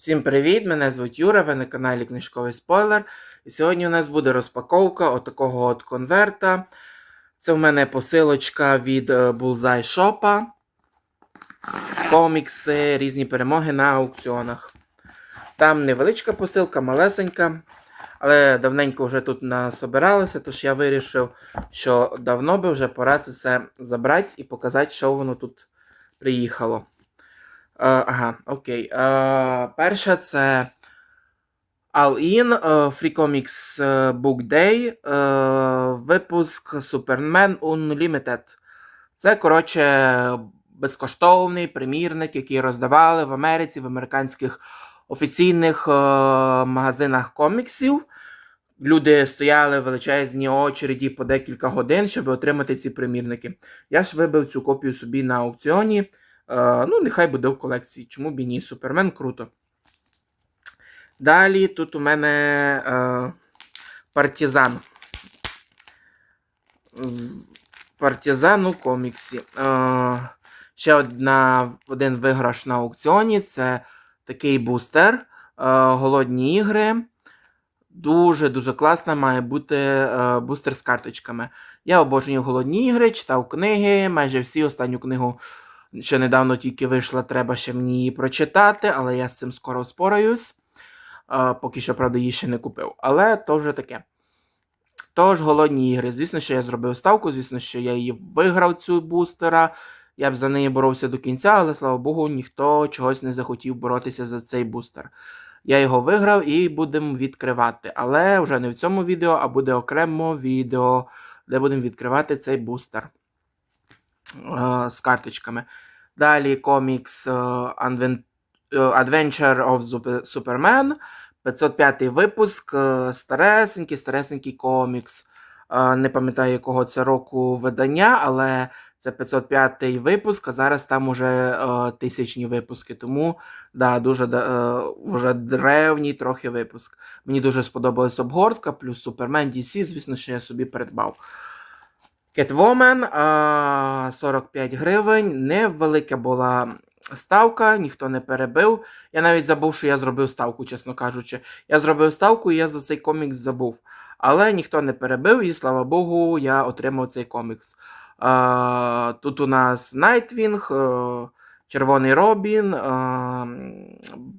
Всім привіт! Мене звуть Юра, ви на каналі Книжковий Спойлер. І сьогодні у нас буде розпаковка отакого от конверта. Це в мене посилочка від е, Bullseye Shop. Комікси, різні перемоги на аукціонах. Там невеличка посилка, малесенька. Але давненько вже тут насобиралося, тож я вирішив, що давно би вже пора це все забрати і показати, що воно тут приїхало. Е, ага, окей. Е, перша це All In, е, Free Comics е, Book Day, е, випуск Superman Unlimited. Це, коротше, безкоштовний примірник, який роздавали в Америці, в американських офіційних е, магазинах коміксів. Люди стояли в величезній очереді по декілька годин, щоб отримати ці примірники. Я ж вибив цю копію собі на аукціоні. Е, ну, нехай буде в колекції. Чому б і ні? Супермен круто. Далі тут у мене е, партизан. Партизан у коміксі. Е, ще одна, один виграш на аукціоні. Це такий бустер. Е, голодні ігри. Дуже-дуже класна має бути е, бустер з карточками. Я обожнюю голодні ігри, читав книги, майже всі останню книгу. Ще недавно тільки вийшла, треба ще мені її прочитати, але я з цим скоро спораюсь. Поки що, правда, її ще не купив. Але то вже таке. Тож, голодні ігри. Звісно, що я зробив ставку, звісно, що я її виграв цю бустера. Я б за неї боровся до кінця, але слава Богу, ніхто чогось не захотів боротися за цей бустер. Я його виграв і будемо відкривати. Але вже не в цьому відео, а буде окремо відео, де будемо відкривати цей бустер з карточками. Далі комікс е, е, Adventure of Superman. 505 випуск. е, Старесенький, старесенький комікс. Е, Не пам'ятаю, якого це року видання, але це 505 випуск, а зараз там уже е, тисячні випуски. Тому да, дуже е, вже древній трохи випуск. Мені дуже сподобалась обгортка, плюс Superman DC, звісно, що я собі придбав. Catwoman 45 гривень. Невелика була ставка, ніхто не перебив. Я навіть забув, що я зробив ставку, чесно кажучи. Я зробив ставку і я за цей комікс забув. Але ніхто не перебив, і слава Богу, я отримав цей комікс. Тут у нас Найтвінг, е, Червоний Робін, е,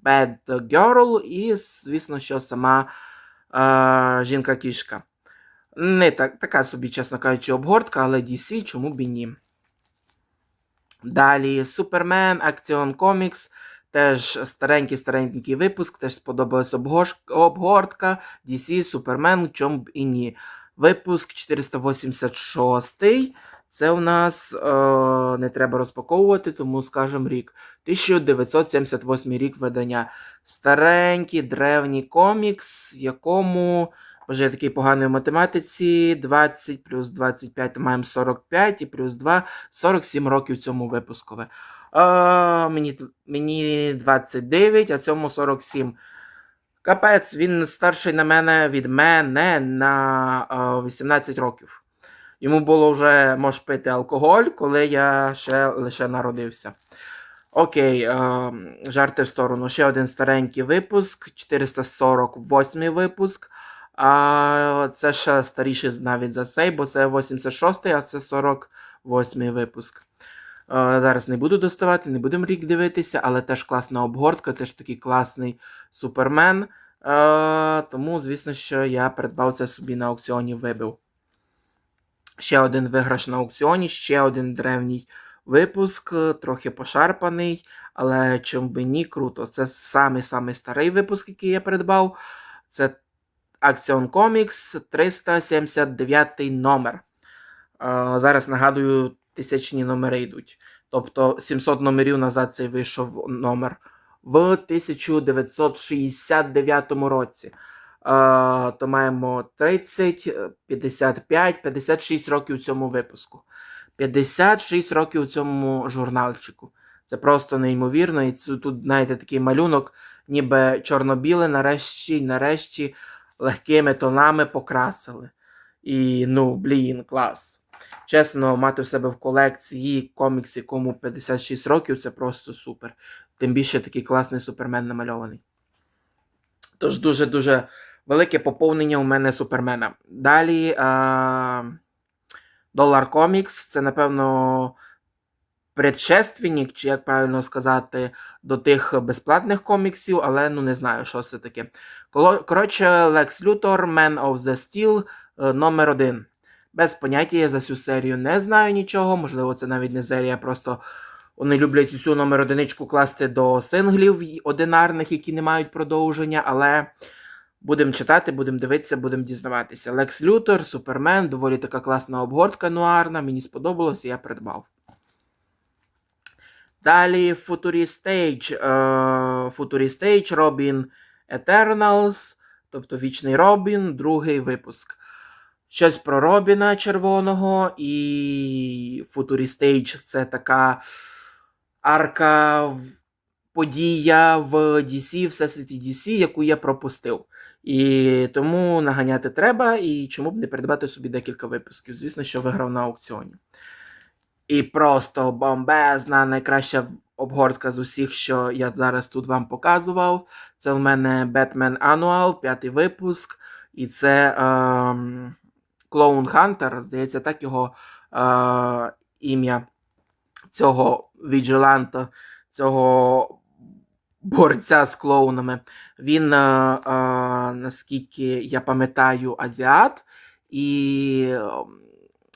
Bad Girl і, звісно, що сама е, жінка-кішка. Не так, така собі, чесно кажучи, обгортка, але DC, чому б і ні. Далі Супермен, Action Comics. Теж старенький-старенький випуск, теж сподобалась обгортка. DC, Супермен, чому б і ні. Випуск 486. Це у нас е, не треба розпаковувати, тому скажемо рік. 1978 рік видання. Старенький древній комікс, якому. Боже, я такий поганий в математиці. 20 плюс 25 маємо 45 і плюс 2 47 років цьому випускове. А, мені, мені 29, а цьому 47. Капець, він старший на мене від мене на а, 18 років. Йому було вже мож пити алкоголь, коли я ще лише народився. Окей, е, жарти в сторону. Ще один старенький випуск, 448 випуск. А це ще старіше навіть за цей, бо це 86-й, а це 48-й випуск. Е, Зараз не буду доставати, не будемо рік дивитися, але теж класна обгортка, теж такий класний супермен. Е, Тому, звісно, що я придбав це собі на аукціоні вибив. Ще один виграш на аукціоні, ще один древній випуск, трохи пошарпаний, але чим би ні, круто. Це самий-самий старий випуск, який я придбав. Це Action Comics 379 номер. Зараз нагадую, тисячні номери йдуть. Тобто 700 номерів назад цей вийшов номер в 1969 році. То маємо 30, 55, 56 років у цьому випуску. 56 років у цьому журнальчику. Це просто неймовірно. І тут, знаєте, такий малюнок, ніби чорно-біле, нарешті, нарешті легкими тонами покрасили. І ну, блін, клас. Чесно, мати в себе в колекції комікс, якому 56 років, це просто супер. Тим більше такий класний супермен намальований. Тож дуже-дуже велике поповнення у мене супермена. Далі Dollar Comics це, напевно, предшественник, чи як правильно сказати, до тих безплатних коміксів, але ну не знаю, що це таке. Коротше, Lex Luthor, Man of the Steel, е, номер один. Без поняття я за цю серію не знаю нічого. Можливо, це навіть не серія, просто вони люблять цю номер одиничку класти до синглів одинарних, які не мають продовження, але будемо читати, будемо дивитися, будемо дізнаватися. Лекс Лютер, Супермен, доволі така класна обгортка нуарна, мені сподобалось, і я придбав. Далі Stage. Е, Futurist Stage, Robin Eternals, тобто Вічний Робін, другий випуск. Щось про Робіна червоного і Stage це така арка подія в DC, Всесвіті DC, яку я пропустив. І тому наганяти треба, і чому б не придбати собі декілька випусків. Звісно, що виграв на аукціоні. І просто бомбезна, найкраща обгортка з усіх, що я зараз тут вам показував. Це в мене Batman Annual, п'ятий випуск. І це ем, Клоун Хантер, здається, так його е, ім'я цього віджиланта, цього борця з клоунами. Він, е, е, наскільки я пам'ятаю, азіат. І е,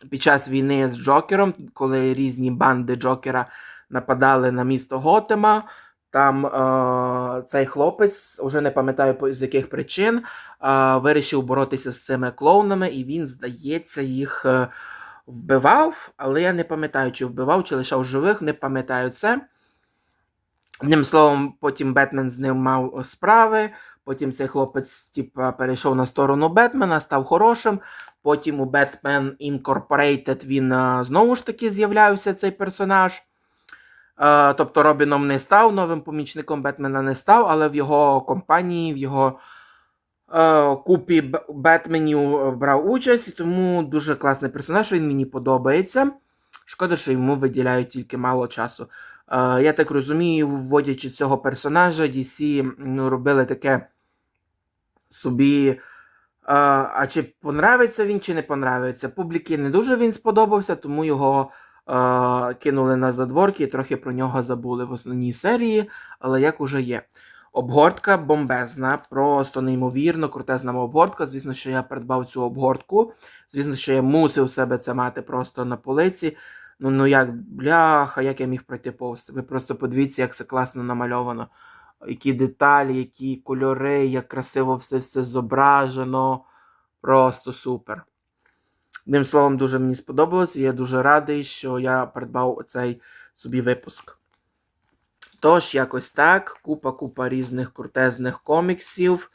під час війни з Джокером, коли різні банди Джокера нападали на місто Готема, там е, цей хлопець, уже не пам'ятаю з яких причин, е, вирішив боротися з цими клоунами, і він, здається, їх е, вбивав, але я не пам'ятаю, чи вбивав, чи лишав живих, не пам'ятаю це. Одним словом, потім Бетмен з ним мав справи. Потім цей хлопець типа, перейшов на сторону Бетмена, став хорошим. Потім у Batman Incorporated він е, знову ж таки з'являвся цей персонаж. Е, тобто Робіном не став, новим помічником Бетмена не став, але в його компанії, в його е, купі Бетменів е, брав участь, і тому дуже класний персонаж, він мені подобається. Шкода, що йому виділяють тільки мало часу. Я так розумію, вводячи цього персонажа, DC ну, робили таке собі. А чи понравиться він, чи не понравиться? Публіки не дуже він сподобався, тому його кинули на задворки і трохи про нього забули в основній серії, але як уже є. Обгортка бомбезна, просто неймовірно, крутезна обгортка. Звісно, що я придбав цю обгортку. Звісно, що я мусив себе це мати просто на полиці. Ну, ну як, бляха, як я міг пройти повз. Ви просто подивіться, як це класно намальовано. Які деталі, які кольори, як красиво все все зображено. Просто супер. Одним словом, дуже мені сподобалось, і я дуже радий, що я придбав цей собі випуск. Тож, якось так, купа-купа різних крутезних коміксів,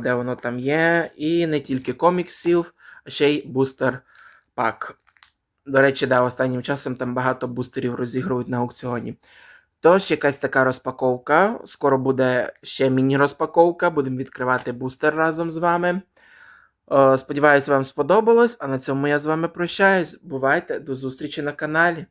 де воно там є. І не тільки коміксів, а ще й бустер пак. До речі, да, останнім часом там багато бустерів розігрують на аукціоні. Тож, якась така розпаковка. Скоро буде ще міні-розпаковка. Будемо відкривати бустер разом з вами. Сподіваюсь, вам сподобалось. А на цьому я з вами прощаюсь. Бувайте, до зустрічі на каналі.